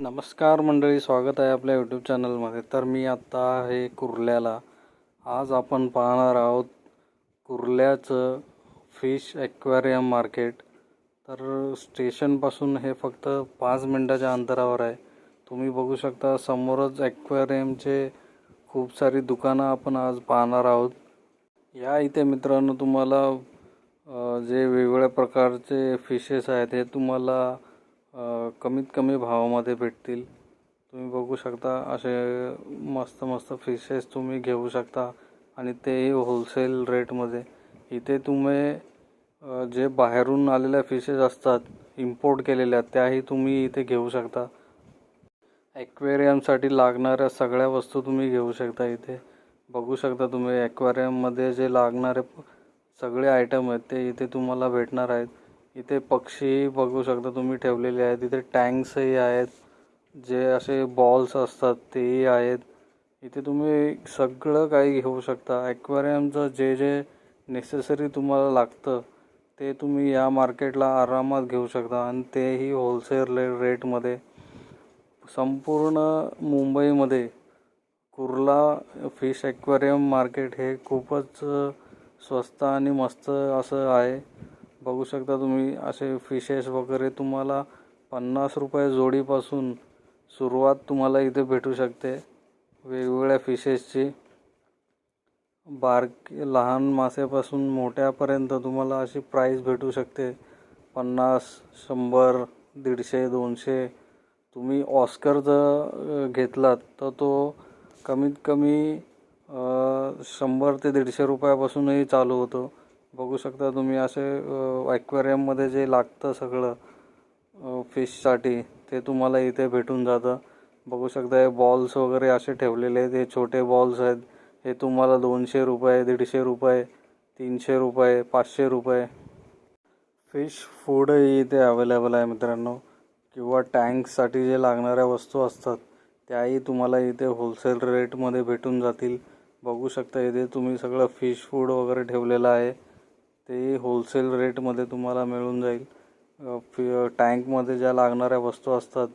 नमस्कार मंडळी स्वागत आहे आपल्या यूट्यूब चॅनलमध्ये तर मी आत्ता आहे कुर्ल्याला. आज आपण पाहणार आहोत कुर्ल्याचं फिश ॲक्वेरियम मार्केट तर स्टेशनपासून हे फक्त पाच मिनटाच्या अंतरावर आहे. तुम्ही बघू शकता समोरच ॲक्वेरियमचे खूप सारी दुकानं आपण आज पाहणार आहोत. या इथे मित्रांनो तुम्हाला जे वेगवेगळ्या प्रकारचे फिशेस आहेत हे तुम्हाला कमीत कमी भावामध्ये भेटतील. तुम्ही बघू शकता असे मस्त मस्त फिशेस तुम्ही घेऊ शकता आणि तेही होलसेल रेटमध्ये इथे तुम्ही जे बाहेरून आलेल्या फिशेस असतात इम्पोर्ट केलेल्या त्याही तुम्ही इथे घेऊ शकता. ॲक्वेरियमसाठी लागणाऱ्या सगळ्या वस्तू तुम्ही घेऊ शकता इथे. बघू शकता तुम्ही ॲक्वेरियममध्ये जे लागणारे सगळे आयटम आहेत ते इथे तुम्हाला भेटणार आहेत. इथे पक्षी बघू शकता तुम्ही ठेवलेले आहेत. इथे टँक्सही आहेत. जे असे बॉल्स असतात तेही आहेत. इथे तुम्ही सगळं काही घेऊ शकता. ॲक्वेरियमचं जे जे नेसेसरी तुम्हाला लागतं ते तुम्ही या मार्केटला आरामात घेऊ शकता आणि तेही होलसेल रे रेटमध्ये संपूर्ण मुंबईमध्ये कुर्ला फिश ॲक्वेरियम मार्केट हे खूपच स्वस्त आणि मस्त असं आहे. बघू शकता तुम्ही असे फिशेस वगैरे तुम्हाला पन्नास रुपये जोडीपासून सुरुवात तुम्हाला इथे भेटू शकते. वेगवेगळ्या फिशेसची बारक लहान मासेपासून मोठ्यापर्यंत तुम्हाला अशी प्राईस भेटू शकते. पन्नास शंभर दीडशे दोनशे. तुम्ही ऑस्कर जर घेतलात तर तो कमीत कमी शंभर ते दीडशे रुपयापासूनही चालू होतो. बघू शकता तुम्ही असे ॲक्वेरियममध्ये जे लागतं सगळं फिशसाठी ते तुम्हाला इथे भेटून जातं. बघू शकता हे बॉल्स वगैरे असे ठेवलेले आहेत. हे छोटे बॉल्स आहेत. हे तुम्हाला दोनशे रुपये दीडशे रुपये तीनशे रुपये पाचशे रुपये. फिश फूडही इथे अवेलेबल आहे मित्रांनो. किंवा टँक्ससाठी जे लागणाऱ्या वस्तू असतात त्याही तुम्हाला इथे होलसेल रेटमध्ये भेटून जातील. बघू शकता इथे तुम्ही सगळं फिश फूड वगैरे ठेवलेलं आहे. तेही होलसेल रेटमध्ये तुम्हाला मिळून जाईल. फि टँकमध्ये ज्या लागणाऱ्या वस्तू असतात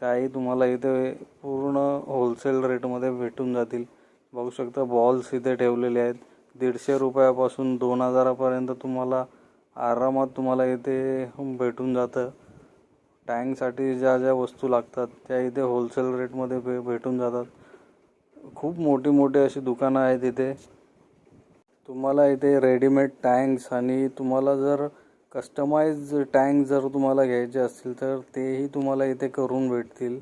त्याही तुम्हाला इथे पूर्ण होलसेल रेटमध्ये भेटून जातील. बघू शकता बॉल्स इथे ठेवलेले आहेत. दीडशे रुपयापासून दोन हजारापर्यंत तुम्हाला आरामात तुम्हाला इथे भेटून जातं. टँकसाठी ज्या ज्या वस्तू लागतात त्या इथे होलसेल रेटमध्ये भे भेटून जातात. खूप मोठी मोठी अशी दुकानं आहेत इथे. तुम्हाला इथे रेडीमेड टँक्स आणि तुम्हाला जर कस्टमाइज टँक जर तुम्हाला घ्यायचे असतील तर तेही तुम्हाला इथे करून भेटतील.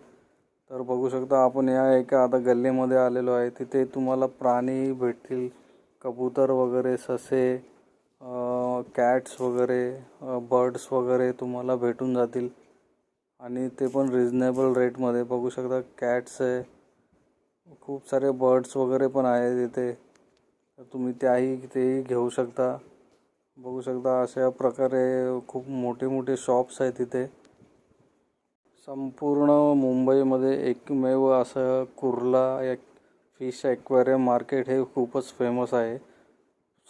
तर बघू शकता आपण या एका आता गल्लीमध्ये आलेलो आहे. तिथे तुम्हाला प्राणी भेटतील. कबूतर वगैरे ससे कॅट्स वगैरे बर्ड्स वगैरे तुम्हाला भेटून जातील. आणि ते पण रिजनेबल रेटमध्ये बघू शकता कॅट्स आहे. खूप सारे बर्ड्स वगैरे पण आहेत इथे. तर तुम्ही त्याही तेही घेऊ शकता. बघू शकता अशा प्रकारे खूप मोठे मोठे शॉप्स आहेत इथे. संपूर्ण मुंबईमध्ये एकमेव असं कुर्ला एक फिश ॲक्वेरियम मार्केट हे खूपच फेमस आहे.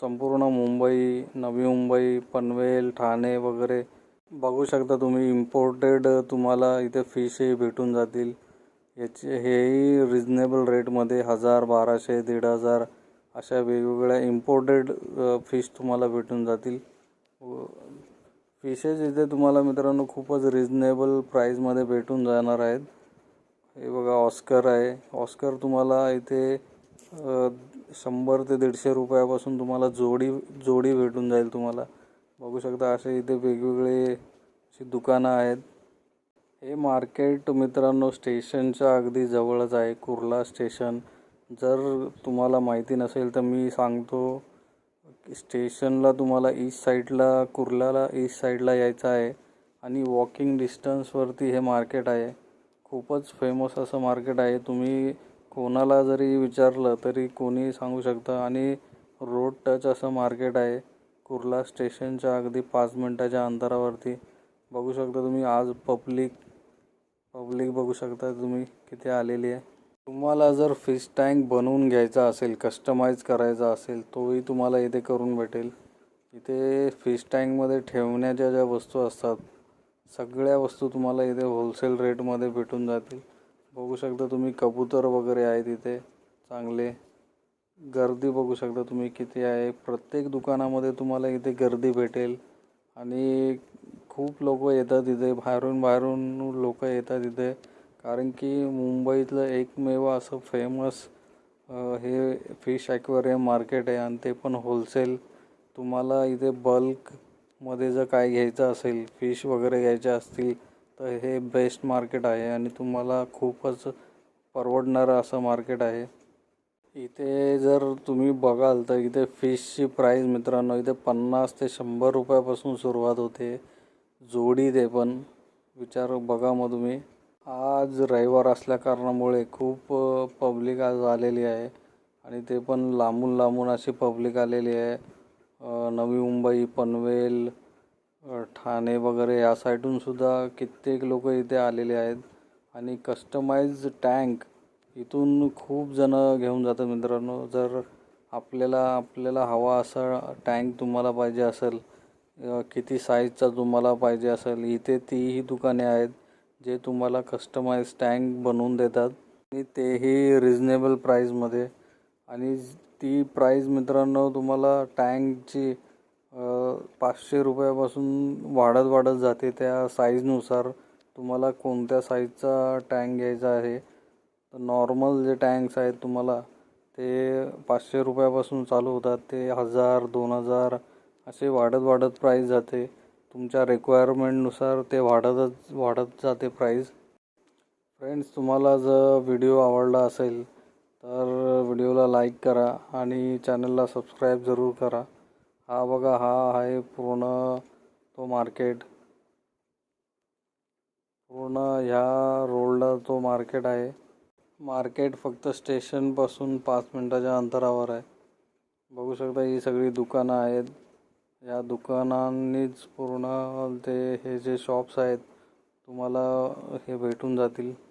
संपूर्ण मुंबई नवी मुंबई पनवेल ठाणे वगैरे बघू शकता तुम्ही इम्पोर्टेड तुम्हाला इथे फिशही भेटून जातील. याचे हेही रिजनेबल रेटमध्ये हजार बाराशे दीड हजार अशा वेगवेगळ्या इम्पोर्टेड फिश तुम्हाला भेटून जातील. फिशेस इथे तुम्हाला मित्रांनो खूपच रिजनेबल प्राईजमध्ये भेटून जाणार आहेत. हे बघा ऑस्कर आहे. ऑस्कर तुम्हाला इथे शंभर ते दीडशे रुपयापासून तुम्हाला जोडी जोडी भेटून जाईल तुम्हाला. बघू शकता असे इथे वेगवेगळे अशी दुकानं आहेत. हे मार्केट मित्रांनो स्टेशनच्या अगदी जवळच आहे कुर्ला स्टेशन. जर तुम्हाला माहिती नसेल तर मी सांगतो की स्टेशनला तुम्हाला ईस्ट साईडला कुर्ल्याला ईस्ट साईडला यायचं आहे आणि वॉकिंग डिस्टन्सवरती हे मार्केट आहे. खूपच फेमस असं मार्केट आहे. तुम्ही कोणाला जरी विचारलं तरी कोणी सांगू शकतं. आणि रोड टच असं मार्केट आहे. कुर्ला स्टेशनच्या अगदी पाच मिनटाच्या अंतरावरती. बघू शकता तुम्ही आज पब्लिक पब्लिक बघू शकता तुम्ही किती आलेली आहे. तुम्हाला जर फिश टँक बनवून घ्यायचा असेल कस्टमाइज करायचा असेल तोही तुम्हाला इथे करून भेटेल. इथे फिश टँकमध्ये ठेवण्याच्या ज्या वस्तू असतात सगळ्या वस्तू तुम्हाला इथे होलसेल रेटमध्ये भेटून जातील. बघू शकता तुम्ही कबूतर वगैरे आहेत इथे चांगले. गर्दी बघू शकता तुम्ही किती आहे. प्रत्येक दुकानामध्ये तुम्हाला इथे गर्दी भेटेल. आणि खूप लोक येतात इथे. बाहेरून बाहेरून लोक येतात इथे. कारण की मुंबईतलं एकमेव असं फेमस हे फिश ॲक्वेरियम मार्केट आहे आणि ते पण होलसेल तुम्हाला इथे बल्कमध्ये जर काय घ्यायचं असेल फिश वगैरे घ्यायच्या असतील तर हे बेस्ट मार्केट आहे. आणि तुम्हाला खूपच परवडणारं असं मार्केट आहे. इथे जर तुम्ही बघाल तर इथे फिशची प्राईस मित्रांनो इथे पन्नास ते शंभर रुपयापासून सुरुवात होते. जोडी ते पण. विचार बघा मग तुम्ही. आज रविवार असल्या कारणामुळे खूप पब्लिक आज आलेली आहे. आणि ते पण लांबून लांबून अशी पब्लिक आलेली आहे. नवी मुंबई पनवेल ठाणे वगैरे या साईडून सुद्धा कित्येक लोक इथे आलेले आहेत. आणि कस्टमाइज टँक इथून खूप जण घेऊन जातात मित्रांनो. जर आपल्याला आपल्याला हवा असा टँक तुम्हाला पाहिजे असेल किती साईजचा तुम्हाला पाहिजे असेल इथे तीही दुकाने आहेत जे तुम्हाला कस्टमाइज टँक बनवून देतात. आणि तेही रिजनेबल प्राईजमध्ये आणि ती प्राईज मित्रांनो तुम्हाला टँकची पाचशे रुपयापासून वाढत वाढत जाते. त्या साईजनुसार तुम्हाला कोणत्या साईजचा टँक घ्यायचा आहे तर नॉर्मल जे टँक्स आहेत तुम्हाला ते पाचशे रुपयापासून चालू होतात. ते हजार दोन हजार असे वाढत वाढत प्राईस जाते. तुमच्या रिक्वायरमेंटनुसार ते वाढतच वाढत जाते प्राईस फ्रेंड्स तुम्हाला जर व्हिडिओ आवडला असेल तर व्हिडिओला लाईक करा आणि चॅनलला सबस्क्राईब जरूर करा. हा बघा हा आहे पूर्ण तो मार्केट पूर्ण ह्या रोडला तो मार्केट आहे. मार्केट फक्त स्टेशनपासून पाच मिनटाच्या अंतरावर आहे. बघू शकता ही सगळी दुकानं आहेत. या दुकानांनीच पूर्ण ते हे जे शॉप्स आहेत तुम्हाला हे भेटून जातील.